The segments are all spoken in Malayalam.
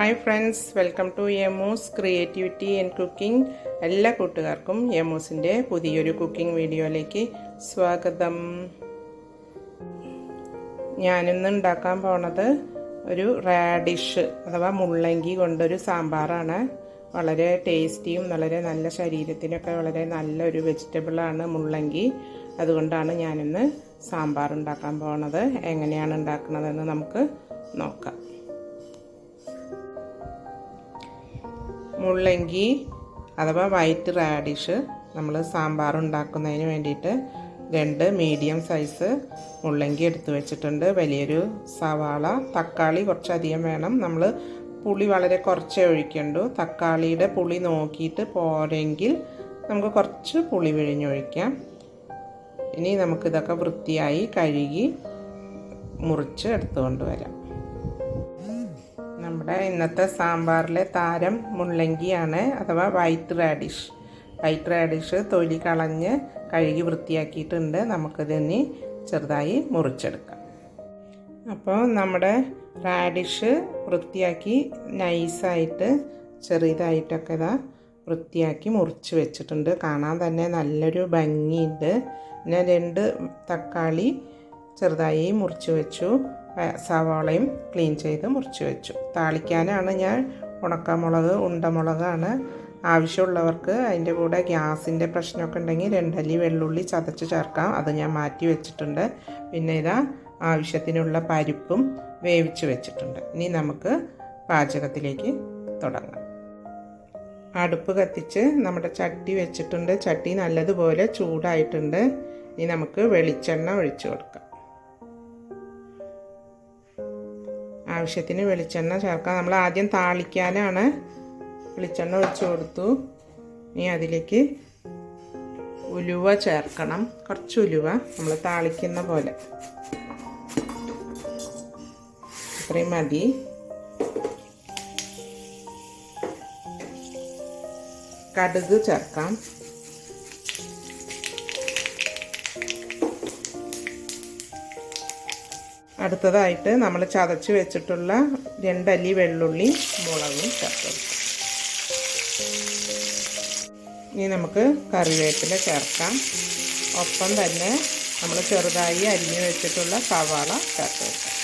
Hi friends welcome to Emos creativity and cooking എല്ലാ കൂട്ടുകാർക്കും എമോസിന്റെ പുതിയൊരു കുക്കിംഗ് വീഡിയോയിലേക്ക് സ്വാഗതം. ഞാനിന്ന് ഉണ്ടാക്കാൻ പോണത് ഒരു റാഡിഷ് അഥവാ മുള്ളങ്കി കൊണ്ടൊരു സാമ്പാറാണ്. വളരെ ടേസ്റ്റിയും വളരെ നല്ല ശരീരത്തിനൊക്കെ വളരെ നല്ലൊരു വെജിറ്റബിളാണ് മുള്ളങ്കി. അതുകൊണ്ടാണ് ഞാനിന്ന് സാമ്പാർ ഉണ്ടാക്കാൻ പോണത്. എങ്ങനെയാണ് ഉണ്ടാക്കുന്നതെന്ന് നമുക്ക് നോക്കാം. മുള്ളങ്കി അഥവാ വൈറ്റ് റാഡിഷ് നമ്മൾ സാമ്പാർ ഉണ്ടാക്കുന്നതിന് വേണ്ടിയിട്ട് രണ്ട് മീഡിയം സൈസ് മുള്ളങ്കി എടുത്തു വെച്ചിട്ടുണ്ട്. വലിയൊരു സവാള തക്കാളി കുറച്ചധികം വേണം. നമ്മൾ പുളി വളരെ കുറച്ചേ ഒഴിക്കണ്ടു. തക്കാളിയുടെ പുളി നോക്കിയിട്ട് പോരെങ്കിൽ നമുക്ക് കുറച്ച് പുളി പിഴിഞ്ഞൊഴിക്കാം. ഇനി നമുക്കിതൊക്കെ വൃത്തിയായി കഴുകി മുറിച്ച് എടുത്തുകൊണ്ട് വരാം. നമ്മുടെ ഇന്നത്തെ സാമ്പാറിലെ താരം മുള്ളങ്കിയാണ് അഥവാ വൈറ്റ് റാഡിഷ്. വൈറ്റ് റാഡിഷ് തൊലി കളഞ്ഞ് കഴുകി വൃത്തിയാക്കിയിട്ടുണ്ട്. നമുക്കിതിനി ചെറുതായി മുറിച്ചെടുക്കാം. അപ്പോൾ നമ്മുടെ റാഡിഷ് വൃത്തിയാക്കി നൈസായിട്ട് ചെറുതായിട്ടൊക്കെ ഇതാ വൃത്തിയാക്കി മുറിച്ച് വെച്ചിട്ടുണ്ട്. കാണാൻ തന്നെ നല്ലൊരു ഭംഗിയുണ്ട്. പിന്നെ രണ്ട് തക്കാളി ചെറുതായി മുറിച്ച് വെച്ചു. സവാളയും ക്ലീൻ ചെയ്ത് മുറിച്ച് വെച്ചു. താളിക്കാനാണ് ഞാൻ ഉണക്കമുളക് ഉണ്ടമുളകാണ് ആവശ്യമുള്ളവർക്ക് അതിന്റെ കൂടെ ഗ്യാസിന്റെ പ്രശ്നമൊക്കെ ഉണ്ടെങ്കിൽ രണ്ടല്ലി വെള്ളുള്ളി ചതച്ച് ചേർക്കാം. അത് ഞാൻ മാറ്റി വെച്ചിട്ടുണ്ട്. പിന്നെ ഇതാ ആവശ്യത്തിനുള്ള പരിപ്പും വേവിച്ച് വെച്ചിട്ടുണ്ട്. ഇനി നമുക്ക് പാചകത്തിലേക്ക് തുടങ്ങാം. അടുപ്പ് കത്തിച്ച് നമ്മുടെ ചട്ടി വെച്ചിട്ടുണ്ട്. ചട്ടി നല്ലതുപോലെ ചൂടായിട്ടുണ്ട്. ഇനി നമുക്ക് വെളിച്ചെണ്ണ ഒഴിച്ചു കൊടുക്കാം. ആവശ്യത്തിന് വെളിച്ചെണ്ണ ചേർക്കാം. നമ്മൾ ആദ്യം താളിക്കാനാണ് വെളിച്ചെണ്ണ ഒഴിച്ചു കൊടുത്തു. ഇനി അതിലേക്ക് ഉലുവ ചേർക്കണം. കുറച്ച് ഉലുവ നമ്മൾ താളിക്കുന്ന പോലെ. അത്രയും മതി. കടുക് ചേർക്കാം. അടുത്തതായിട്ട് നമ്മൾ ചതച്ച് വെച്ചിട്ടുള്ള രണ്ടല്ലി വെള്ളുള്ളി മുളകും ചേർക്കും. ഇനി നമുക്ക് കറിവേപ്പില ചേർക്കാം. ഒപ്പം തന്നെ നമ്മൾ ചെറുതായി അരിഞ്ഞു വെച്ചിട്ടുള്ള സവാള ചേർത്ത് വെക്കാം.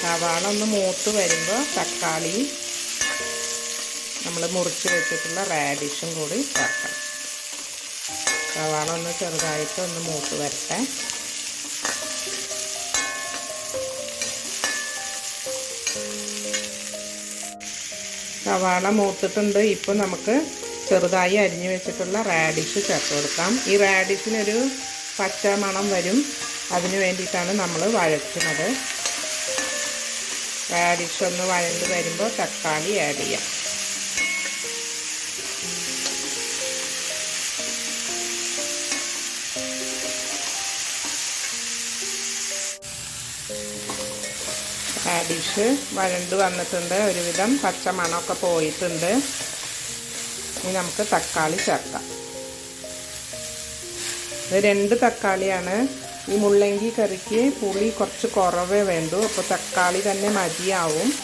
സവാള ഒന്ന് മൂത്ത് വരുമ്പോൾ തക്കാളി നമ്മൾ മുറിച്ച് വെച്ചിട്ടുള്ള റാഡിഷും കൂടി ചേർക്കണം. സവാള ഒന്ന് ചെറുതായിട്ട് ഒന്ന് മൂത്ത് വരട്ടെ. സവാള മൂത്തിട്ടുണ്ട്. ഇപ്പോൾ നമുക്ക് ചെറുതായി അരിഞ്ഞു വെച്ചിട്ടുള്ള റാഡിഷ് ചേർത്ത് കൊടുക്കാം. ഈ റാഡിഷിനൊരു പച്ച മണം വരും. അതിന് വേണ്ടിയിട്ടാണ് നമ്മൾ വഴറ്റുന്നത്. റാഡിഷ് ഒന്ന് വഴണ്ട് വരുമ്പോൾ തക്കാളി ആഡ് ചെയ്യാം. റാഡിഷ് വഴണ്ട് വന്നിട്ടുണ്ട്. ഒരുവിധം പച്ച മണമൊക്കെ പോയിട്ടുണ്ട്. ഇനി നമുക്ക് തക്കാളി ചേർക്കാം. ഇത് രണ്ട് തക്കാളിയാണ്. ഈ മുള്ളങ്കി കറിക്ക് പുളി കുറച്ച് കുറവേ വേണ്ടൂ. അപ്പോൾ തക്കാളി തന്നെ മതിയാവും.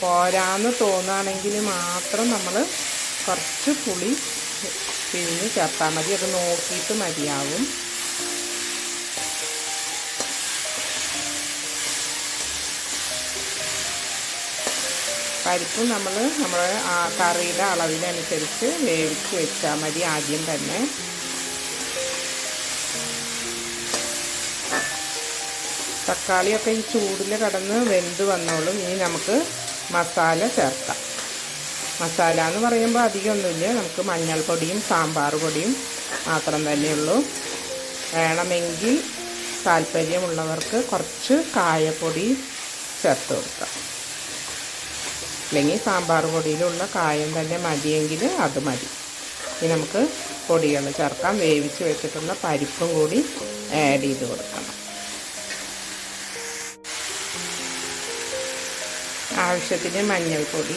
പോരാന്ന് തോന്നുകയാണെങ്കിൽ മാത്രം നമ്മൾ കുറച്ച് പുളി പിഴിഞ്ഞ് ചേർത്താൽ മതി. അത് നോക്കിയിട്ട് മതിയാവും. പരിപ്പും നമ്മൾ നമ്മുടെ കറിയുടെ അളവിനനുസരിച്ച് വേവിച്ച് വെച്ചാൽ മതി ആദ്യം തന്നെ. തക്കാളിയൊക്കെ ഈ ചൂടിൽ കടന്ന് വെന്ത് വന്നോളും. ഇനി നമുക്ക് മസാല ചേർക്കാം. മസാല എന്ന് പറയുമ്പോൾ അധികമൊന്നുമില്ല. നമുക്ക് മഞ്ഞൾപ്പൊടിയും സാമ്പാർ പൊടിയും മാത്രം തന്നെയുള്ളൂ വേണമെങ്കിൽ താല്പര്യമുള്ളവർക്ക് കുറച്ച് കായപ്പൊടി ചേർത്ത് കൊടുക്കാം. അല്ലെങ്കിൽ സാമ്പാർ പൊടിയിലുള്ള കായം തന്നെ മതിയെങ്കിൽ അത് മതി. ഇനി നമുക്ക് പൊടികൾ ചേർക്കാം. വേവിച്ച് വെച്ചിട്ടുള്ള പരിപ്പും കൂടി ആഡ് ചെയ്ത് കൊടുക്കണം. ആവശ്യത്തിന് മഞ്ഞൾപ്പൊടി.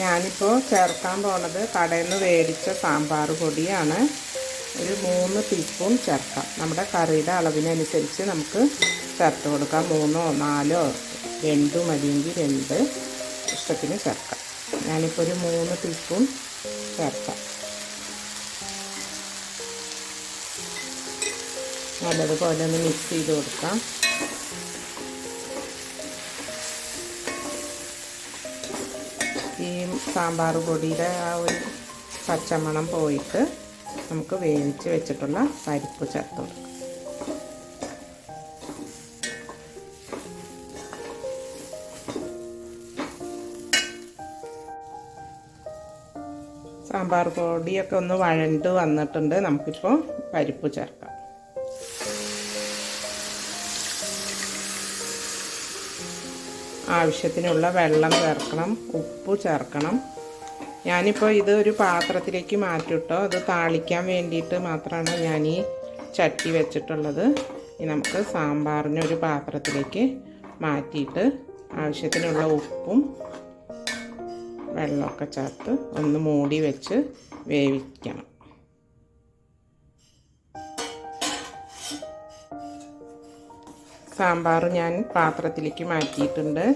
ഞാനിപ്പോൾ ചേർക്കാൻ പോണത് കടയിൽ നിന്ന് മേടിച്ച സാമ്പാർ പൊടിയാണ്. ഒരു മൂന്ന് ടീസ്പൂൺ ചേർക്കാം. നമ്മുടെ കറിയുടെ അളവിനനുസരിച്ച് നമുക്ക് ചേർത്ത് കൊടുക്കാം. മൂന്നോ നാലോ രണ്ടു മതിയെങ്കിൽ രണ്ട് ഇഷ്ടത്തിന് ചേർക്കാം. ഞാനിപ്പോൾ ഒരു മൂന്ന് ടീസ്പൂൺ ചേർക്കാം. നല്ലതുപോലെ ഒന്ന് മിക്സ് ചെയ്ത് കൊടുക്കാം. ഈ സാമ്പാർ പൊടിയുടെ ആ ഒരു പച്ചമണം പോയിട്ട് നമുക്ക് വേവിച്ച് വെച്ചിട്ടുള്ള പരിപ്പ് ചേർത്ത് കൊടുക്കാം സാമ്പാർ പൊടിയൊക്കെ ഒന്ന് വഴണ്ട് വന്നിട്ടുണ്ട്. നമുക്കിപ്പോൾ പരിപ്പ് ചേർക്കാം. ആവശ്യത്തിനുള്ള വെള്ളം ചേർക്കണം. ഉപ്പ് ചേർക്കണം. ഞാനിപ്പോൾ ഇത് ഒരു പാത്രത്തിലേക്ക് മാറ്റിട്ടോ. അത് താളിക്കാൻ വേണ്ടിയിട്ട് മാത്രമാണ് ഞാൻ ഈ ചട്ടി വെച്ചിട്ടുള്ളത്. ഇനി നമുക്ക് സാമ്പാറിന് ഒരു പാത്രത്തിലേക്ക് മാറ്റിയിട്ട് ആവശ്യത്തിനുള്ള ഉപ്പും വെള്ളമൊക്കെ ചേർത്ത് ഒന്ന് മൂടി വെച്ച് വേവിക്കണം. സാമ്പാർ ഞാൻ പാത്രത്തിലേക്ക് മാറ്റിയിട്ടുണ്ട്.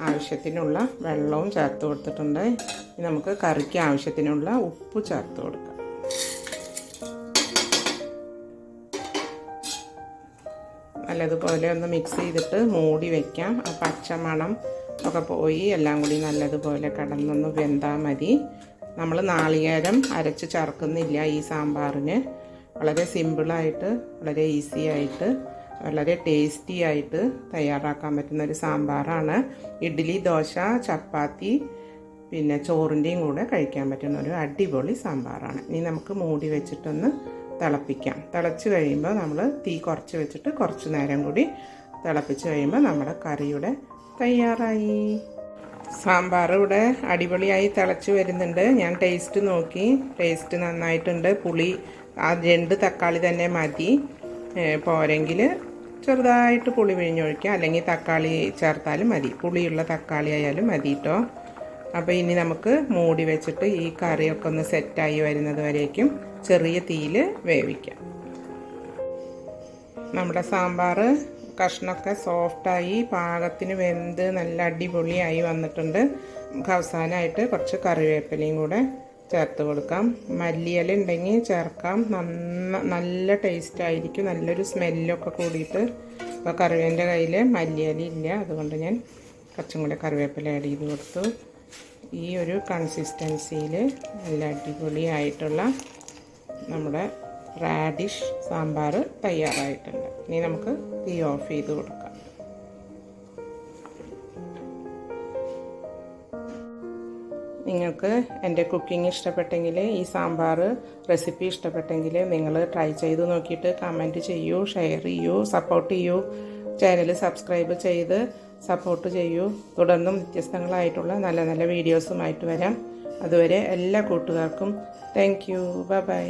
ആവശ്യത്തിനുള്ള വെള്ളവും ചേർത്ത് കൊടുത്തിട്ടുണ്ട്. നമുക്ക് കറിക്ക് ആവശ്യത്തിനുള്ള ഉപ്പ് ചേർത്ത് കൊടുക്കാം. നല്ലതുപോലെ ഒന്ന് മിക്സ് ചെയ്തിട്ട് മൂടി വയ്ക്കാം ആ പച്ചമണം ഒക്കെ പോയി എല്ലാം കൂടി നല്ലതുപോലെ കടന്നൊന്ന് വെന്താൽ മതി. നമ്മൾ നാളികേരം അരച്ച് ചേർക്കുന്നില്ല ഈ സാമ്പാറിന്. വളരെ സിമ്പിളായിട്ട് വളരെ ഈസി ആയിട്ട് വളരെ ടേസ്റ്റി ആയിട്ട് തയ്യാറാക്കാൻ പറ്റുന്ന ഒരു സാമ്പാറാണ്. ഇഡ്ഡലി ദോശ ചപ്പാത്തി പിന്നെ ചോറിന്റെയും കൂടെ കഴിക്കാൻ പറ്റുന്ന ഒരു അടിപൊളി സാമ്പാറാണ്. ഇനി നമുക്ക് മൂടി വെച്ചിട്ടൊന്ന് തിളപ്പിക്കാം. തിളച്ച് കഴിയുമ്പോൾ നമ്മൾ തീ കുറച്ച് വെച്ചിട്ട് കുറച്ച് നേരം കൂടി തിളപ്പിച്ച് കഴിയുമ്പോൾ നമ്മുടെ കറിയുടെ തയ്യാറായി. സാമ്പാർ ഇവിടെ അടിപൊളിയായി തിളച്ച് വരുന്നുണ്ട്. ഞാൻ ടേസ്റ്റ് നോക്കി. ടേസ്റ്റ് നന്നായിട്ടുണ്ട്. പുളി ആ രണ്ട് തക്കാളി തന്നെ മതി. പോരെങ്കിൽ ചെറുതായിട്ട് പുളി പിഴിഞ്ഞൊഴിക്കുക. അല്ലെങ്കിൽ തക്കാളി ചേർത്താലും മതി. പുളിയുള്ള തക്കാളി ആയാലും മതി കേട്ടോ അപ്പോൾ ഇനി നമുക്ക് മൂടി വെച്ചിട്ട് ഈ കറിയൊക്കെ ഒന്ന് സെറ്റായി വരുന്നത് വരേക്കും ചെറിയ തീയിൽ വേവിക്കാം. നമ്മുടെ സാമ്പാർ കഷ്ണമൊക്കെ സോഫ്റ്റായി പാകത്തിന് വെന്ത് നല്ല അടിപൊളിയായി വന്നിട്ടുണ്ട്. അവസാനമായിട്ട് കുറച്ച് കറിവേപ്പിലയും കൂടെ ചേർത്ത് കൊടുക്കാം. മല്ലിയില ഉണ്ടെങ്കിൽ ചേർക്കാം. നന്ന നല്ല ടേസ്റ്റ് ആയിരിക്കും. നല്ലൊരു സ്മെല്ലൊക്കെ കൂടിയിട്ട്. ഇപ്പോൾ കറിവേന്റെ കയ്യിൽ മല്ലിയില ഇല്ല. അതുകൊണ്ട് ഞാൻ കുറച്ചും കൂടി കറിവേപ്പില ആഡ് ചെയ്ത് കൊടുത്തു. ഈ ഒരു കൺസിസ്റ്റൻസിയിൽ നല്ല അടിപൊളിയായിട്ടുള്ള നമ്മുടെ റാഡിഷ് സാമ്പാർ തയ്യാറായിട്ടുണ്ട്. ഇനി നമുക്ക് തീ ഓഫ് ചെയ്ത് കൊടുക്കാം. നിങ്ങൾക്ക് എന്റെ കുക്കിംഗ് ഇഷ്ടപ്പെട്ടെങ്കിൽ ഈ സാമ്പാർ റെസിപ്പി ഇഷ്ടപ്പെട്ടെങ്കിൽ നിങ്ങൾ ട്രൈ ചെയ്ത് നോക്കിയിട്ട് കമന്റ് ചെയ്യൂ ഷെയർ ചെയ്യൂ സപ്പോർട്ട് ചെയ്യൂ. ചാനൽ സബ്സ്ക്രൈബ് ചെയ്ത് സപ്പോർട്ട് ചെയ്യൂ. തുടർന്നും വ്യത്യസ്തങ്ങളായിട്ടുള്ള നല്ല നല്ല വീഡിയോസുമായിട്ട് വരാം. അതുവരെ എല്ലാ കൂട്ടുകാർക്കും താങ്ക് യു ബൈ